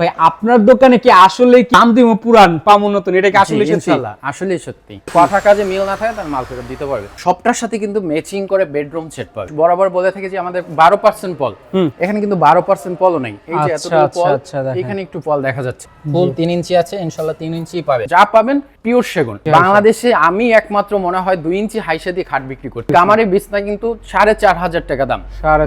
ভাই আপনার দোকানে কি আসলে দিব পুরান নতুন এটা কি আসলে ইনশাল্লাহ আসলেই সত্যি। কথা কাজে মিল না থাকে তার মাল ফেরত দিতে পারবে। সবটার সাথে কিন্তু ম্যাচিং করে বেডরুম সেট পাবে। বরাবর বলে থাকে যে আমাদের বারো পার্সেন্ট পল। এখানে কিন্তু বারো পার্সেন্ট পলও নেই। এই যে আচ্ছা, এতটুকু আচ্ছা, পল আচ্ছা, এখানে একটু পল দেখা যাচ্ছে। ফুল তিন ইঞ্চি আছে ইঞ্চি পাবে। যা পাবেন পিওর সেগুন। বাংলাদেশে আমি একমাত্র মনে হয় দুই ইঞ্চি হাইসা দিয়ে খাট বিক্রি করি গামারি বিছনা কিন্তু সাড়ে চার হাজার টাকা দাম।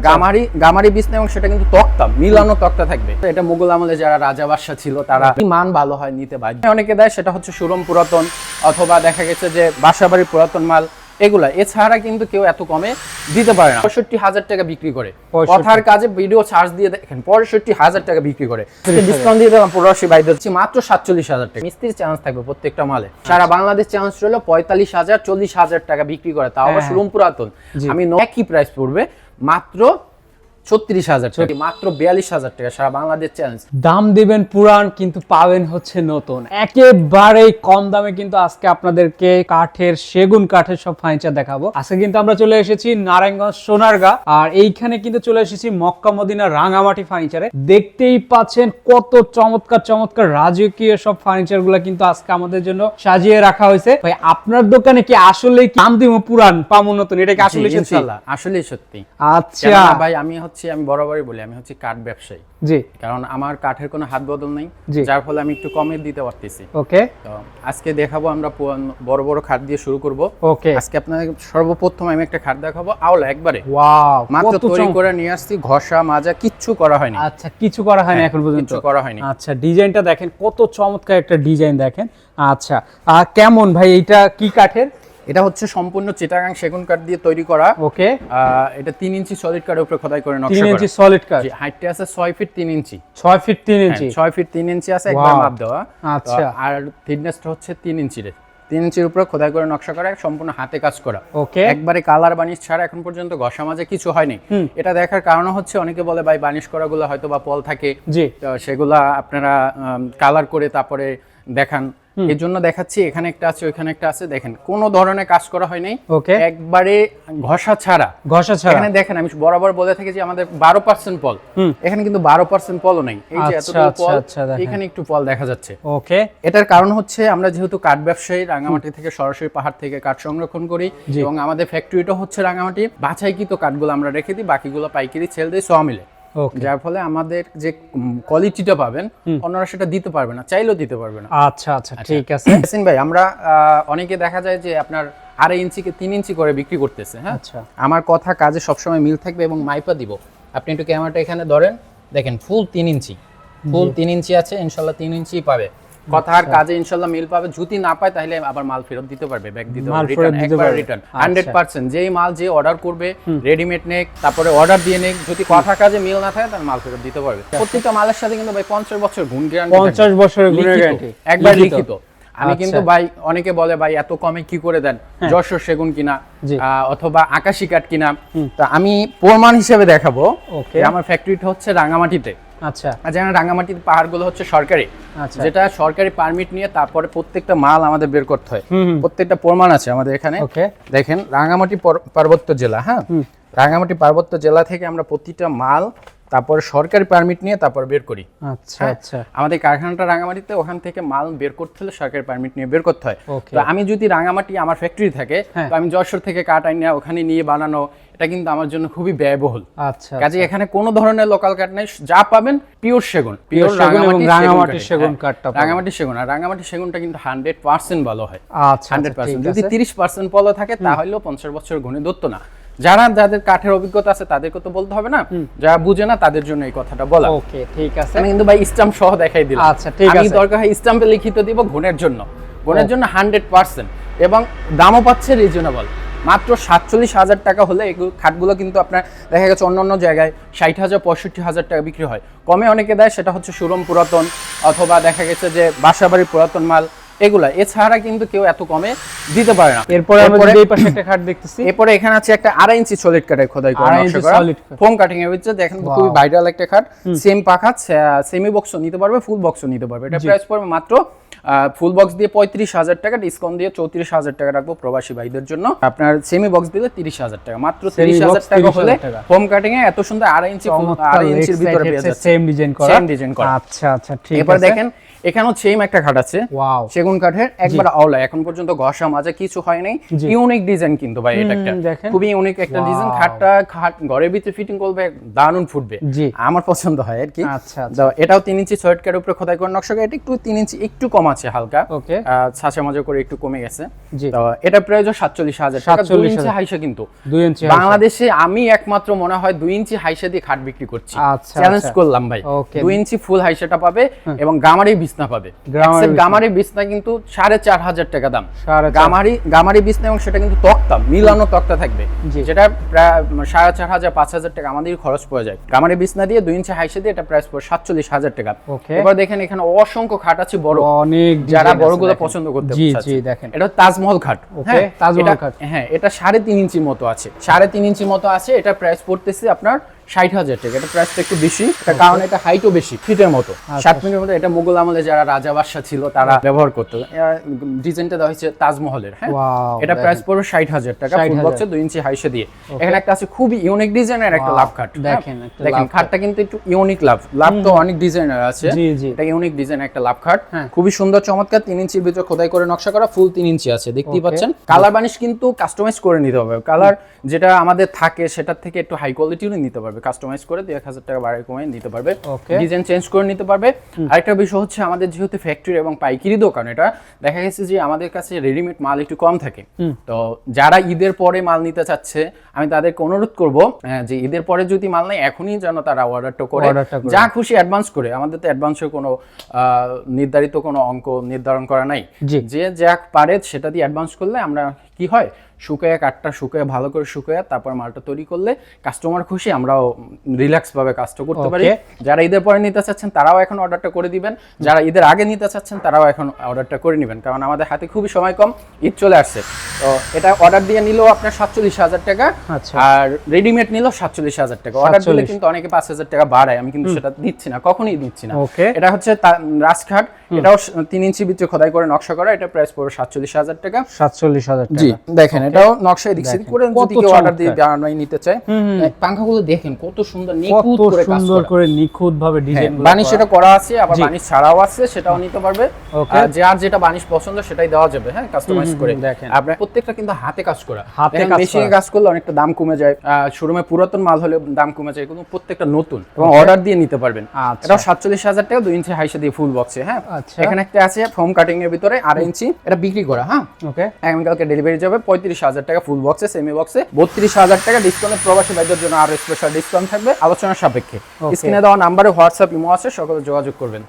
গামারি গামারি বিছনা এবং সেটা কিন্তু তক্তা মিলানো তক্তা থাকবে। এটা মুঘল আমলে যারা রাজা বাদশা ছিল তারা মান ভালো হয় নিতে বাধ্য অনেকে দেয় সেটা হচ্ছে সুরম পুরাতন অথবা দেখা গেছে যে বাসাবাড়ির পুরাতন মাল এগুলা। এছাড়া কিন্তু কেউ এত কমে দিতে পারে না। পঁয়ষট্টি হাজার টাকা বিক্রি করে। কথার কাজে ভিডিও চার্জ দিয়ে দেখেন পঁয়ষট্টি হাজার টাকা বিক্রি করে। ডিসকাউন্ট দিয়ে দিলাম পনেরোশি বাই দিচ্ছি মাত্র সাতচল্লিশ হাজার টাকা। মিস্ত্রির চান্স থাকবে প্রত্যেকটা মালে। সারা বাংলাদেশ চান্স রইল পঁয়তাল্লিশ হাজার চল্লিশ হাজার টাকা বিক্রি করে। তাও আবার হ্যাঁ, সুরম পুরাতন। আমি একই প্রাইস পড়বে মাত্র ছত্রিশ হাজার টাকা। মাত্র বিয়াল্লিশ হাজার টাকা সারা বাংলাদেশ চ্যালেঞ্জ দাম দিবেন পুরান কিন্তু পাবেন হচ্ছে নতুন। একেবারেই কম দামে কিন্তু আজকে আপনাদেরকে কাঠের সেগুন কাঠের সব ফার্নিচার দেখাবো। আজকে কিন্তু আমরা চলে এসেছি নারায়ণগঞ্জ সোনারগা আর এইখানে কিন্তু চলে এসেছি মক্কা মদিনা রাঙামাটি ফার্নিচারে দেখতেই পাচ্ছেন কত চমৎকার চমৎকার রাজকীয় সব ফার্নিচারগুলা কিন্তু আজকে আমাদের জন্য সাজিয়ে রাখা হয়েছে। ভাই আপনার দোকানে কি আসলে দাম দিব পুরান পামো নতুন? এটা কি আসলে আসলেই সত্যি? আচ্ছা। ভাই আমি হচ্ছে আমি বরাবরই বলি আমি হচ্ছে কাঠ ব্যবসায়ী। জি। কারণ আমার কাঠের কোনো হাত বদল নেই যার ফলে আমি একটু কমে দিতে পারতেছি। ওকে। তো আজকে দেখাবো আমরা বড় বড় খাট দিয়ে শুরু করব। ওকে। আজকে আপনাদের সর্বপ্রথম আমি একটা খাট দেখাবো আওলা একবারে। ওয়াও মাত্র তৈরি করে নিয়ে আসছি ঘষা মাজা কিচ্ছু করা হয়নি। আচ্ছা কিছু করা হয়নি হ্যাঁ, এখন পর্যন্ত? কিচ্ছু করা হয়নি। আচ্ছা ডিজাইনটা দেখেন কত চমৎকার একটা ডিজাইন দেখেন। আচ্ছা কেমন ভাই এইটা কি কাঠের? এটা হচ্ছে সম্পূর্ণ চিটাগাং সেগুন কাঠ দিয়ে তৈরি করা। ওকে। এটা তিন ইঞ্চি সলিড কাঠের উপরে খোদাই করে নকশা তিন ইঞ্চি সলিড কাঠ? জি, হাইটটা আছে ছয় ফিট তিন ইঞ্চি। ছয় ফিট তিন হ্যাঁ, ইঞ্চি? ছয় ফিট তিন ইঞ্চি আছে একবার মাপ দেওয়া। আচ্ছা। আর থিকনেসটা হচ্ছে তিন ইঞ্চির। তিন ইঞ্চির উপরে খোদাই করে নকশা করা সম্পূর্ণ হাতে কাজ করা। ওকে। একবারে কালার বানিশ ছাড়া এখন পর্যন্ত ঘষা মাঝে কিছু হয়নি। এটা দেখার কারণ হচ্ছে অনেকে বলে ভাই বানিশ করাগুলো হয়তো বা পল থাকে। জি। সেগুলা আপনারা কালার করে তারপরে দেখান। এর জন্য দেখাচ্ছি এখানে একটা আছে ওইখানে একটা আছে। দেখেন কোনো ধরনের কাজ করা হয় নাই। ওকে। একবারে ঘষা ছাড়া। ঘষা ছাড়া। এখানে দেখেন আমি বরাবর বলে থাকি যে আমাদের বারো পার্সেন্ট পল। এখানে কিন্তু বারো পার্সেন্ট পলও নেই। এই যে আচ্ছা, এতটুকু আচ্ছা, পল আচ্ছা, এখানে একটু পল দেখা যাচ্ছে। ওকে। এটার কারণ হচ্ছে আমরা যেহেতু কাঠ ব্যবসায়ী রাঙামাটি থেকে সরাসরি পাহাড় থেকে কাঠ সংরক্ষণ করি এবং আমাদের ফ্যাক্টরিটা হচ্ছে রাঙামাটি। বাছাইকৃত কাঠগুলো আমরা রেখে দিই বাকিগুলো পাইকারি সেল দিই সোয়া মিলে। যার ফলে আমাদের যে কোয়ালিটিটা পাবেন অন্যরা সেটা দিতে পারবে না চাইলেও দিতে পারবে না। আচ্ছা আচ্ছা ঠিক আছে। হাসিন ভাই আমরা অনেকে দেখা যায় যে আপনার আড়াই ইঞ্চিকে তিন ইঞ্চি করে বিক্রি করতেছে হ্যাঁ? আচ্ছা। আমার কথা কাজে সবসময় মিল থাকবে এবং মাইপা দিব। আপনি একটু ক্যামেরাটা এখানে ধরেন দেখেন ফুল তিন ইঞ্চি। ফুল তিন ইঞ্চি আছে ইনশাল্লাহ তিন ইঞ্চি পাবে। কথা আর কাজে ইনশাল্লাহ মিল পাবে। যদি না পায় তাহলে আবার মাল ফেরত দিতে পারবে ব্যাগ দিতে পারবে। রিটার্ন একবার রিটার্ন আচ্ছা। হান্ড্রেড পার্সেন্ট যেই মাল যে অর্ডার করবে রেডিমেড নেক তারপরে অর্ডার দিয়ে নেক যদি কথা কাজে মিল না থাকে তার মাল ফেরত দিতে পারবে। প্রত্যেকটা মালের সাথে কিন্তু ভাই পঞ্চাশ বছর গুণ গ্যারান্টি পঞ্চাশ বছরের গুণের গ্যারান্টি একবার লিখিত। আমি আচ্ছা। কিন্তু ভাই অনেকে বলে ভাই এত কমে কি করে দেন? যশোর সেগুন কিনা অথবা আকাশি কাঠ কিনা। তা আমি প্রমাণ হিসেবে দেখাবো যে আমার ফ্যাক্টরিটা হচ্ছে রাঙামাটিতে। আচ্ছা। আর যেন রাঙামাটির পাহাড়গুলো হচ্ছে সরকারি। আচ্ছা। যেটা সরকারি পারমিট নিয়ে তারপরে প্রত্যেকটা মাল আমাদের বের করতে হয়। প্রত্যেকটা প্রমাণ আছে আমাদের এখানে। দেখেন রাঙামাটি পার্বত্য জেলা হ্যাঁ? রাঙামাটি পার্বত্য জেলা থেকে আমরা প্রতিটা মাল তারপরে সরকারি পারমিট নিয়ে তারপর বের করি। আচ্ছা হ্যাঁ। আচ্ছা। আমাদের কারখানাটা রাঙামাটিতে ওখান থেকে মাল বের করতে হলে সরকারি পারমিট নিয়ে বের করতে হয়। তো আমি যদি রাঙামাটি আমার ফ্যাক্টরি থাকে হ্যাঁ। তো আমি যশোর থেকে কাঠ আনি ওখানে নিয়ে বানানো এটা কিন্তু আমার জন্য খুবই ব্যয়বহুল। আচ্ছা কাজে এখানে কোনো ধরনের লোকাল কাঠ নেই যা পাবেন পিওর সেগুন সেগুন এবং রাঙামাটির সেগুন হ্যাঁ, কাঠটা পাবেন। রাঙামাটির সেগুন আর রাঙামাটি সেগুনটা কিন্তু হান্ড্রেড পার্সেন্ট ভালো হয়। আচ্ছা হান্ড্রেড আচ্ছা, ঠিক পার্সেন্ট যদি আছে। তিরিশ পার্সেন্ট পলো থাকে তাহলেও পঞ্চাশ বছর গুণে ধরতো না। যারা যাদের কাঠের অভিজ্ঞতা আছে তাদেরকে তো বলতে হবে না। যারা বুঝে না তাদের জন্য এই কথাটা বলা। ওকে ঠিক আছে। আমি কিন্তু ভাই স্টাম্প সহ দেখাই দিলাম। আচ্ছা, ঠিক আছে। আমি দরকার হয় স্টাম্পে লিখিত দিব গুণের জন্য। গুণের জন্য হান্ড্রেড পার্সেন্ট এবং দামও পাচ্ছে রিজনেবল মাত্র সাতচল্লিশ হাজার টাকা হলে এগুলো খাটগুলো কিন্তু আপনার দেখা গেছে অন্য অন্য জায়গায় ষাট হাজার পঁয়ষট্টি হাজার টাকা বিক্রি হয়। কমে অনেকে দেয় সেটা হচ্ছে সুরম পুরাতন অথবা দেখা গেছে যে বাসাবাড়ির পুরাতন মাল এগুলা এছাড়া কিন্তু কেউ এত কমে দিতে পারে না। এরপরে আমরা এই পাশে একটা খাট দেখতেছি। এরপরে এখানে আছে একটা আড়াই ইঞ্চি সলিড কাঠের খোদাই করা আড়াই নকশা ইঞ্চি করা। ফোম কাটিং এর ভিতরে দেখেন খুবই ভাইরাল একটা খাট। সেম পাখা সেমি বক্সও নিতে পারবে ফুল বক্সও নিতে পারবে। এটা প্রাইস পড়বে মাত্র ফুল বক্স দিয়ে পঁয়ত্রিশ হাজার টাকা ডিসকাউন্ট দিয়ে চৌত্রিশ হাজার টাকা রাখব প্রবাসী ভাইদের জন্য। আপনার সেমি বক্স দিলে তিরিশ হাজার টাকা মাত্র তিরিশ হাজার টাকা হলে। হোম কাটিং এ এত সুন্দর আড়াই ইঞ্চি আড়াই ইঞ্চির ভিতরে পেয়ে যাচ্ছে সেম ডিজাইন করা। Same design করা। আচ্ছা আচ্ছা ঠিক এবার দেখেন এখানেও সেম একটা খাট আছে। সেগুন কাঠের একবার আওলা এখন পর্যন্ত ঘষা মাজা কিছু হয় নাই। ইউনিক ডিজাইন কিন্তু ভাই এটা একটা। খুবই ইউনিক একটা ডিজাইন. খাটটা খাট ঘরের ভিতরে ফিটিং করবে দারুণ ফুটবে। জি। আমার পছন্দ হয় আর কি। আচ্ছা, আচ্ছা। এটাও তিন ইঞ্চি ছয়েট কার উপরে খোদাই করে নকশা। এটা একটু তিন ইঞ্চি একটু কম আছে হালকা। ওকে। ছাঁচা মাজা করে একটু কমে গেছে। জি। তো এটা প্রায় সাতচল্লিশ হাজার 47,000 ইঞ্চি হাইসা কিন্তু। দুই ইঞ্চি বাংলাদেশে আমি একমাত্র মনে হয় দুই ইঞ্চি হাইসা দিয়ে খাট বিক্রি করছি। চ্যালেঞ্জ আচ্ছা। করলাম ভাই. দুই ইঞ্চি ফুল হাইসাটা পাবে এবং গামারি বিছনা পাবে। গামারি বিছনা। কিন্তু সাড়ে চার হাজার টাকা দাম। গামারি গামারি বিছনা এবং সেটা কিন্তু তক্তা মিলানো তক্তা থাকবে। যেটা প্রায় সাড়ে চার হাজার পাঁচ হাজার টাকা আমাদের খরচ পড়ে যায়। গামারি বিছনা দিয়ে দুই ইঞ্চি হাইসা দিয়ে এটা প্রাইস পড়ে সাতচল্লিশ হাজার টাকা। এবার দেখেন এখানে অসংখ্য খাট আছে বড়। অনেক যারা বড়গুলো দেখেন। পছন্দ করতে জি জি দেখেন। এটা তাজমহল খাট। হ্যাঁ, তাজমহল খাট। হ্যাঁ এটা সাড়ে তিন ইঞ্চি মতো আছে। সাড়ে তিন ইঞ্চি মতো আছে এটা প্রাইস পড়তেছে আপনার ষাট হাজার টাকা। এটা প্রাইসটা একটু বেশি তার কারণ এটা হাইটও বেশি ফিটের মতো। আচ্ছা। ষাট মিটার মতো এটা মুঘল আমলে যারা রাজা বাদশা ছিল তারা ব্যবহার করতো। ডিজাইনটা দেওয়া হয়েছে তাজমহলের হ্যাঁ? এটা প্রাইস পড়বে ষাট হাজার টাকা ফুল বক্সে দুই ইঞ্চি হাইসে দিয়ে। এখানে একটা আছে খুবই ইউনিক ডিজাইনের একটা লাভ খাট হ্যাঁ? দেখেন, দেখেন খাটটা কিন্তু একটু ইউনিক লাভ লাভ তো অনেক ডিজাইনার আছে। এটা ইউনিক ডিজাইন একটা লাভ খাট হ্যাঁ। খুবই সুন্দর চমৎকার তিন ইঞ্চির ভিতরে খোদাই করে নকশা করা ফুল তিন ইঞ্চি আছে দেখতেই পাচ্ছেন? কালার বানিশ কিন্তু কাস্টমাইজ করে নিতে হবে। কালার যেটা আমাদের থাকে সেটার থেকে একটু হাই কোয়ালিটিরও নিতে পারবে। কাস্টমাইজ করে দুই এক হাজার টাকা বাড়াই কমাই নিতে পারবে। ডিজাইন চেঞ্জ করে নিতে পারবে। আরেকটা বিষয় হচ্ছে আমাদের যেহেতু ফ্যাক্টরি এবং পাইকারি দোকান এটা দেখা গেছে যে আমাদের কাছে রেডিমেড মাল একটু কম থাকে। তো যারা ঈদের পরে মাল নিতে চাচ্ছে আমি তাদেরকে অনুরোধ করব যে ঈদের পরে যদি মাল নেয় এখনই যেন তারা অর্ডারটা করে। যা খুশি অ্যাডভান্স করে। আমাদের তো অ্যাডভান্সের কোনো নির্ধারিত কোনো অঙ্ক নির্ধারণ করা নাই। যে যা পারে সেটা দিয়ে অ্যাডভান্স করলে আমরা কি হয়? শুকায় কাঠটা শুকায় ভালো করে শুকায় তারপর মালটা তৈরি করলে কাস্টমার খুশি আমরাও রিল্যাক্স ভাবে কাজটা করতে পারি। যারা ঈদের পরে নিতে চাচ্ছেন তারাও এখন অর্ডারটা করে দিবেন। যারা ঈদের আগে নিতে চাচ্ছেন তারাও এখন অর্ডারটা করে নেবেন। কারণ আমাদের হাতে খুবই সময় কম ঈদ চলে আসছে। তো এটা অর্ডার দিয়ে নিলেও আপনার সাতচল্লিশ হাজার টাকা আচ্ছা। আর রেডিমেড নিলেও সাতচল্লিশ হাজার টাকা। অর্ডার দিলে কিন্তু অনেকে পাঁচ হাজার টাকা বাড়ায়। আমি কিন্তু সেটা দিচ্ছি না কখনই দিচ্ছি না। এটা হচ্ছে রাজঘাট। এটাও তিন ইঞ্চি ভিতরে খোদাই করে নকশা করা। এটা প্রাইস পড়বে সাতচল্লিশ হাজার টাকা। সাতচল্লিশ হাজার জি। দেখেন এটাও নকশা এদিক সেদিক করে যদি কেউ অর্ডার দিয়ে বানাই নিতে চায়। পাঙ্খাগুলো দেখেন কত সুন্দর নিখুঁত করে কাজ সুন্দর করে। নিখুঁত ভাবে ডিজাইন হ্যাঁ, বানিশ এটা করা আছে আবার বানিশ ছাড়াও আছে সেটাও নিতে পারবে. আর যার যেটা বানিশ পছন্দ সেটাই দেওয়া যাবে হ্যাঁ কাস্টমাইজ করে। দেখেন। আপনার প্রত্যেকটা কিন্তু হাতে কাজ করা। হাতে মেশিনে কাজ করলে অনেকটা দাম কমে যায়। শোরুমে পুরাতন মাল হলে দাম কমে যায় কিন্তু প্রত্যেকটা নতুন। এবং অর্ডার দিয়ে নিতে পারবেন। আচ্ছা। এটাও সাতচল্লিশ হাজার টাকা দুই ইঞ্চি হাইসা দিয়ে ফুল বক্সে হ্যাঁ। আচ্ছা। এখানে একটা আছে ফোম কাটিং এর ভিতরে আড়াই ইঞ্চি। এটা বিক্রি করা হ্যাঁ। ওকে আগামীকালকে ডেলিভারি যাবে পঁয়ত্রিশ হাজার টাকা ফুল বক্সে সেমি বক্সে বত্রিশ হাজার টাকা ডিসকাউন্টে প্রবাসী ভাইদের জন্য আরও স্পেশাল ডিসকাউন্ট থাকবে আলোচনা সাপেক্ষে। স্ক্রিনে দেওয়া নাম্বারে হোয়াটসঅ্যাপ ইমো আছে সকলে যোগাযোগ করবেন।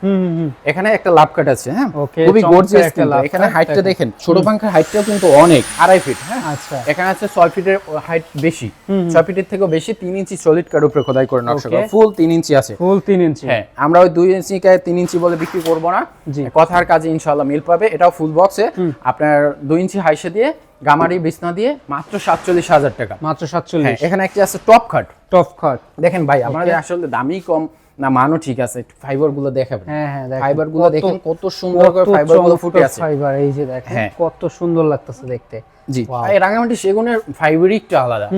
এখানে একটা লাভ কাট আছে হ্যাঁ? খুবই গর্জিয়াস এখানে হাইটটা দেখেন। দেখেন ছোট পাঙ্খার হাইটটাও কিন্তু অনেক আড়াই ফিট হ্যাঁ? আচ্ছা। এখানে আছে ছয় ফিটের হাইট বেশি। ছয় ফিটের থেকেও বেশি তিন ইঞ্চি সলিড কার উপরে খোদাই করে নকশা করা। ফুল তিন ইঞ্চি আছে। ফুল তিন ইঞ্চি। হ্যাঁ আমরা ওই দুই ইঞ্চি কে তিন ইঞ্চি বলে বিক্রি করব না। কথার কাজে ইনশাল্লাহ মিল পাবে। এটাও ফুল বক্সে আপনার দুই ইঞ্চি হাইসে দিয়ে গামারি বিছনা দিয়ে মাত্র সাতচল্লিশ হাজার টাকা। মাত্র হ্যাঁ সাতচল্লিশ এখানে একটি আছে টপ খাট। টপ খাট। দেখেন ভাই আমাদের আসলে দামি কম না মানও ঠিক আছে ফাইবারগুলো দেখাবেন। হ্যাঁ হ্যাঁ ফাইবারগুলো দেখেন কত সুন্দর করে ফাইবারগুলো ফুটে আছে। ফাইবার এই যে দেখেন হ্যাঁ। কত সুন্দর লাগতেছে দেখতে। জি। এই রাঙামাটি সেগুনের ফাইবারই আলাদা।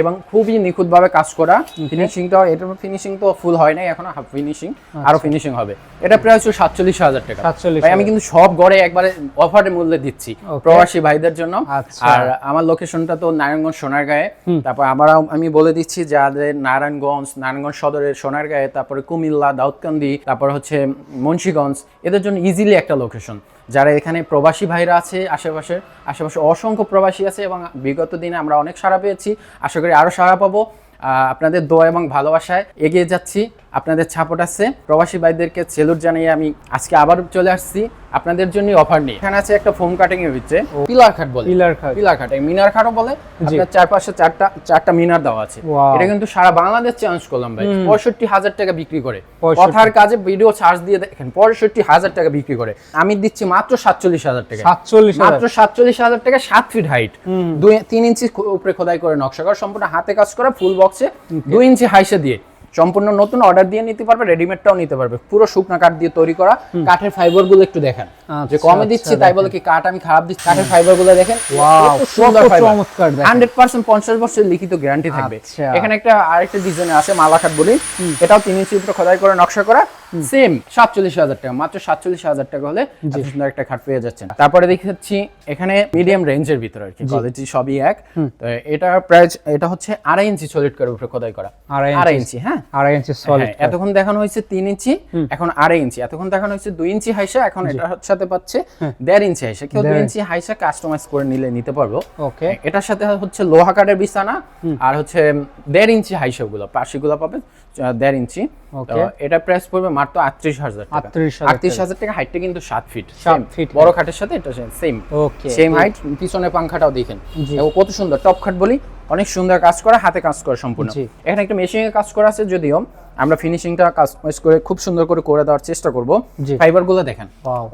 এবং খুবই নিখুঁত ভাবে কাজ করা। ফিনিশিংটাও এটার ফিনিশিং তো ফুল হয় নাই এখনও হাফ ফিনিশিং আরও ফিনিশিং হবে। এটা প্রায় হচ্ছে সাতচল্লিশ হাজার টাকা। 47,000 ভাই আমি কিন্তু সব গড়ে একবারে অফারের মূল্যে দিচ্ছি প্রবাসী ভাইদের জন্য। আচ্ছা। আর আমার লোকেশনটা তো নারায়ণগঞ্জ সোনারগাঁয়ে। তারপর আবার আমি বলে দিচ্ছি যাদের নারায়ণগঞ্জ নারায়ণগঞ্জ সদরের সোনারগাঁয়ে তারপরে কুমিল্লা দাউদকান্দি তারপর হচ্ছে মুন্সিগঞ্জ এদের জন্য ইজিলি একটা লোকেশন যারা এখানে প্রবাসী ভাইরা আছে আশেপাশে আশেপাশে অসংখ্য প্রবাসী আছে এবং বিগত দিনে আমরা অনেক সাড়া পেয়েছি। আশা করি আরও সাড়া পাবো। আপনাদের দোয়া এবং ভালোবাসায় এগিয়ে যাচ্ছি। আপনাদের ছাপট আছে। প্রবাসী ভাইদেরকে সেলুট জানিয়ে আমি আজকে আবার চলে আসছি। আপনাদের জন্য অফার নিয়ে। এখানে আছে একটা ফোম কাটিং এর ভিতরে পিলার খাট বলে। পিলার কাট পিলার খাট এই মিনার খাটও বলে। আপনার চারপাশে চারটা চারটা মিনার দেওয়া আছে. এটা কিন্তু সারা বাংলাদেশ চ্যালেঞ্জ করলাম ভাই। পঁয়ষট্টি হাজার টাকা বিক্রি করে। কথার কাজে ভিডিও চার্জ দিয়ে দেখেন পঁয়ষট্টি হাজার টাকা বিক্রি করে। আমি দিচ্ছি মাত্র সাতচল্লিশ হাজার টাকা। সাতচল্লিশ মাত্র সাতচল্লিশ হাজার টাকা সাত ফিট হাইট দুই তিন ইঞ্চি উপরে খোদাই করে নকশা করা। সম্পূর্ণ হাতে কাজ করা ফুল বক্সে দুই ইঞ্চি হাইসে দিয়ে। সম্পূর্ণ নতুন অর্ডার দিয়ে নিতে পারবে রেডিমেডটাও নিতে পারবে। পুরো শুকনা কাঠ দিয়ে তৈরি করা কাঠের ফাইবারগুলো একটু দেখেন। যে আচ্ছা, কমে দিচ্ছি আচ্ছা, তাই বলে কি কাঠ আমি খারাপ দিচ্ছি? কাঠের ফাইবারগুলো দেখেন সুন্দর চমৎকার হান্ড্রেড পার্সেন্ট পঞ্চাশ বছর লিখিত গ্যারান্টি থাকবে। আচ্ছা। এখানে একটা আরেকটা ডিজাইন আছে মালা কাঠ বলি এটাও তিন ইঞ্চি উপরে খোদাই করে নকশা করা। সেম সাতচল্লিশ হাজার টাকা মাত্র সাতচল্লিশ হাজার টাকা হলে সুন্দর একটা খাট পেয়ে যাচ্ছেন। তারপরে দেখাচ্ছি এখানে মিডিয়াম রেঞ্জের ভিতরে আর কি কোয়ালিটি সবই এক। তো এটা প্রাইস এটা হচ্ছে আড়াই ইঞ্চি সলিড কাঠের উপরে খোদাই করা। আড়াই ইঞ্চি। হ্যাঁ? আড়াই ইঞ্চি সলিড হ্যাঁ, এতক্ষণ দেখানো হয়েছে তিন ইঞ্চি এখন আড়াই ইঞ্চি। এতক্ষণ দেখানো হয়েছে দুই ইঞ্চি হাইসা এখন এটার সাথে পাচ্ছে দেড় ইঞ্চি হাইসা। কেউ দুই ইঞ্চি হাইসা কাস্টমাইজ করে নিলে নিতে পারব। ওকে। এটার সাথে হচ্ছে লোহা কাঠের বিছানা আর হচ্ছে দেড় ইঞ্চি হাইসা গুলো পাশিগুলো পাবে আহ, দেড় ইঞ্চি. এটা প্রাইস পড়বে মাত্র আটত্রিশ হাজার আটত্রিশ হাজার টাকা। হাইটটা কিন্তু সাত ফিট সাত ফিট বড় খাটের সাথে এটা সেম ওকে সেম হাইট পিছনে পাংখাটাও দেখেন। কত সুন্দর টপ খাট বলি অনেক সুন্দর কাজ করা হাতে কাজ করা সম্পূর্ণ। এখানে একটা মেশিনে কাজ করা আছে যদিও আমরা ফিনিশিংটা কাস্টমাইজ করে খুব সুন্দর করে করে দেওয়ার চেষ্টা করব। জি। ফাইবারগুলো দেখেন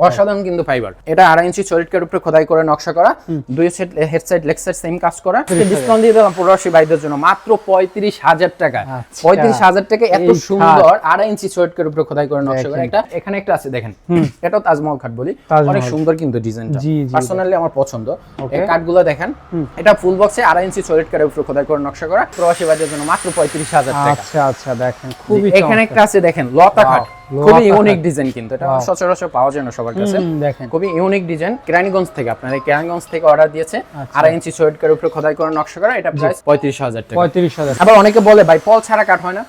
অসাধারণ কিন্তু ফাইবার এটা আড়াই ইঞ্চি চরিটকের উপরে খোদাই করে নকশা করা। দুই set head side leg side same কাজ করা। ডিসকাউন্ট দিয়ে দিলাম প্রবাসী ভাইদের জন্য। মাত্র পঁয়ত্রিশ হাজার টাকা। আচ্ছা। পঁয়ত্রিশ হাজার টাকা এত সুন্দর আড়াই ইঞ্চি চরিটকের উপরে খোদাই করে নকশা করা। একটা এখানে একটা আছে দেখেন। এটাও তাজমহল খাট বলি। অনেক সুন্দর কিন্তু ডিজাইনটা। জি, জি, পার্সোনালি আমার পছন্দ. এই কাঠগুলো দেখেন। এটা ফুল বক্সে আড়াই ইঞ্চি সলিড কাঠের উপরে খোদাই করে নকশা করা। প্রবাসী ভাইদের জন্য মাত্র পঁয়ত্রিশ হাজার টাকা। আচ্ছা আচ্ছা দেখেন। এখানে কাছে আছে দেখেন লতা Wow, খাট। লতা খুবই। ইউনিক ডিজাইন কিন্তু এটা সচরাচর পাওয়া যায় না সবার কাছে। দেখেন। খুবই ইউনিক ডিজাইন কেরানীগঞ্জ থেকে আপনার কেরানীগঞ্জ থেকে অর্ডার দিয়েছে। আচ্ছা। আড়াই ইঞ্চি সলিড কাঠের উপরে খোদাই করে নকশা করা এটা প্রাইস পঁয়ত্রিশ হাজার টাকা। পঁয়ত্রিশ হাজার। আবার অনেকে বলে ভাই পল ছাড়া কাঠ হয় না?